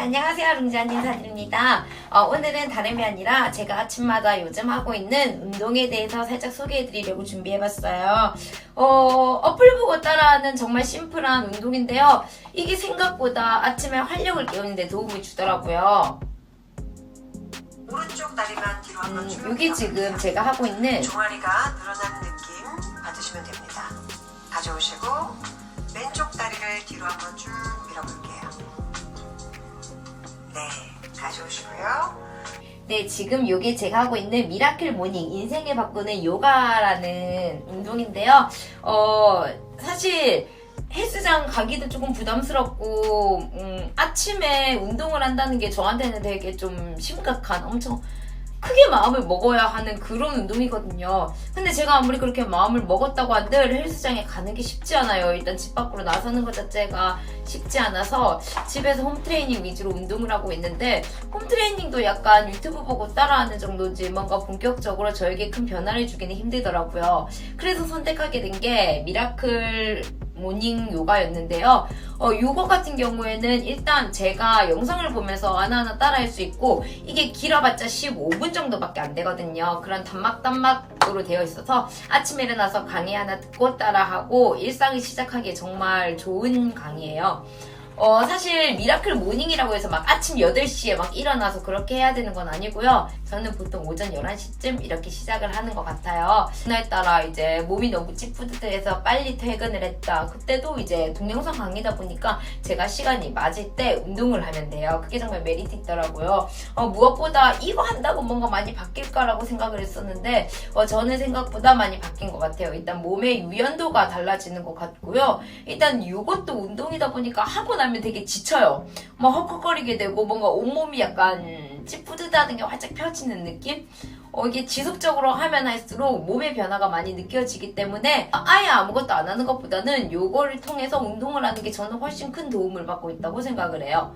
안녕하세요. 룽지안 인사드립니다. 어, 오늘은 다름이 아니라 제가 아침마다 요즘 하고 있는 운동에 대해서 살짝 소개해드리려고 준비해봤어요. 어, 어플 보고 따라하는 정말 심플한 운동인데요. 이게 생각보다 아침에 활력을 깨우는데 도움이 주더라고요. 오른쪽 다리만 뒤로 한번 음, 쭉 이게 지금. 제가 하고 있는 종아리가 늘어나는 느낌 받으시면 됩니다. 가져오시고 왼쪽 다리를 뒤로 한번 쭉 네, 가져오시고요. 네, 지금 이게 제가 하고 있는 미라클 모닝 인생을 바꾸는 요가라는 운동인데요. 어, 사실 헬스장 가기도 조금 부담스럽고 음, 아침에 운동을 한다는 게 저한테는 되게 좀 심각한 엄청 크게 마음을 먹어야 하는 그런 운동이거든요. 근데 제가 아무리 그렇게 마음을 먹었다고 한들 헬스장에 가는 게 쉽지 않아요. 일단 집 밖으로 나서는 것 자체가 쉽지 않아서 집에서 홈트레이닝 위주로 운동을 하고 있는데 홈트레이닝도 약간 유튜브 보고 따라하는 정도지 뭔가 본격적으로 저에게 큰 변화를 주기는 힘들더라고요. 그래서 선택하게 된 게 미라클 모닝 요가였는데요. 어, 요거 같은 경우에는 일단 제가 영상을 보면서 하나하나 따라할 수 있고 이게 길어봤자 15분 정도밖에 안 되거든요. 그런 단막단막으로 되어 있어서 아침에 일어나서 강의 하나 듣고 따라하고 일상을 시작하기에 정말 좋은 강의예요. 어, 사실 미라클 모닝이라고 해서 막 아침 8시에 막 일어나서 그렇게 해야 되는 건 아니고요. 저는 보통 오전 11시쯤 이렇게 시작을 하는 것 같아요. 그날 따라 이제 몸이 너무 찌뿌듯해서 빨리 퇴근을 했다. 그때도 이제 동영상 강의다 보니까 제가 시간이 맞을 때 운동을 하면 돼요. 그게 정말 메리트 있더라고요. 어, 무엇보다 이거 한다고 뭔가 많이 바뀔까라고 생각을 했었는데 어, 저는 생각보다 많이 바뀐 것 같아요. 일단 몸의 유연도가 달라지는 것 같고요. 일단 이것도 운동이다 보니까 하고 나면 되게 지쳐요. 막 헉헉거리게 되고 뭔가 온몸이 약간 찌뿌듯하는 게 활짝 펴지는 느낌? 어, 이게 지속적으로 하면 할수록 몸의 변화가 많이 느껴지기 때문에 아예 아무것도 안 하는 것보다는 요거를 통해서 운동을 하는 게 저는 훨씬 큰 도움을 받고 있다고 생각을 해요.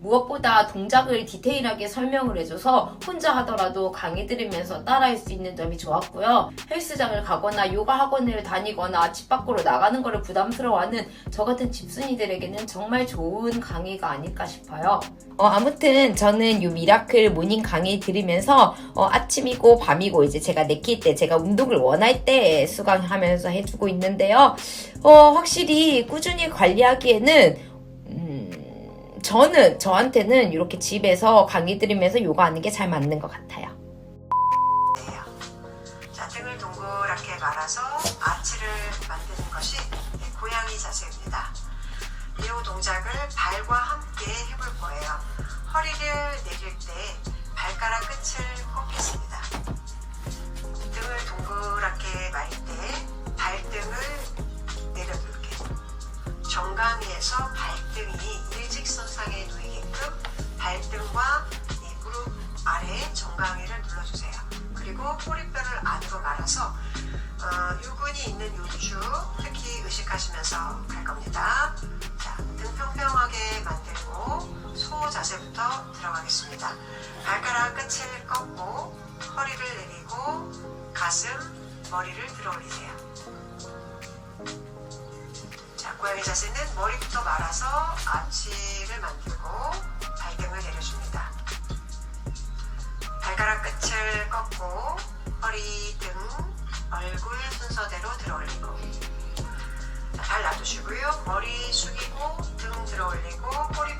무엇보다 동작을 디테일하게 설명을 해줘서 혼자 하더라도 강의 들으면서 따라할 수 있는 점이 좋았고요. 헬스장을 가거나 요가 학원을 다니거나 집 밖으로 나가는 거를 부담스러워하는 저 같은 집순이들에게는 정말 좋은 강의가 아닐까 싶어요. 어, 아무튼 저는 이 미라클 모닝 강의 들으면서 어, 아침이고 밤이고 이제 제가 내킬 때 제가 운동을 원할 때 수강하면서 해주고 있는데요. 어, 확실히 꾸준히 관리하기에는 음, 저는 저한테는 이렇게 집에서 강의 들으면서 요가하는 게 잘 맞는 것 같아요. 자, 등을 동그랗게 말아서 아치를 만드는 것이 네, 고양이 자세입니다. 이 동작을 발과 함께 해볼 거예요. 허리를 내릴 때 발가락 끝을 정강이에서 발등이 일직선상에 놓이게끔 발등과 이 무릎 아래 정강이를 눌러주세요. 그리고 꼬리뼈를 안으로 말아서 어, 유근이 있는 요추 특히 의식하시면서 갈 겁니다. 자, 등 평평하게 만들고 소 자세부터 들어가겠습니다. 발가락 끝을 꺾고 허리를 내리고 가슴, 머리를 들어 올리세요. 자, 고양이 자세는 머리부터 말아서 아치를 만들고 발등을 내려줍니다. 발가락 끝을 꺾고 허리, 등, 얼굴 순서대로 들어 올리고 자, 발 놔두시고요. 머리 숙이고 등 들어 올리고 꼬리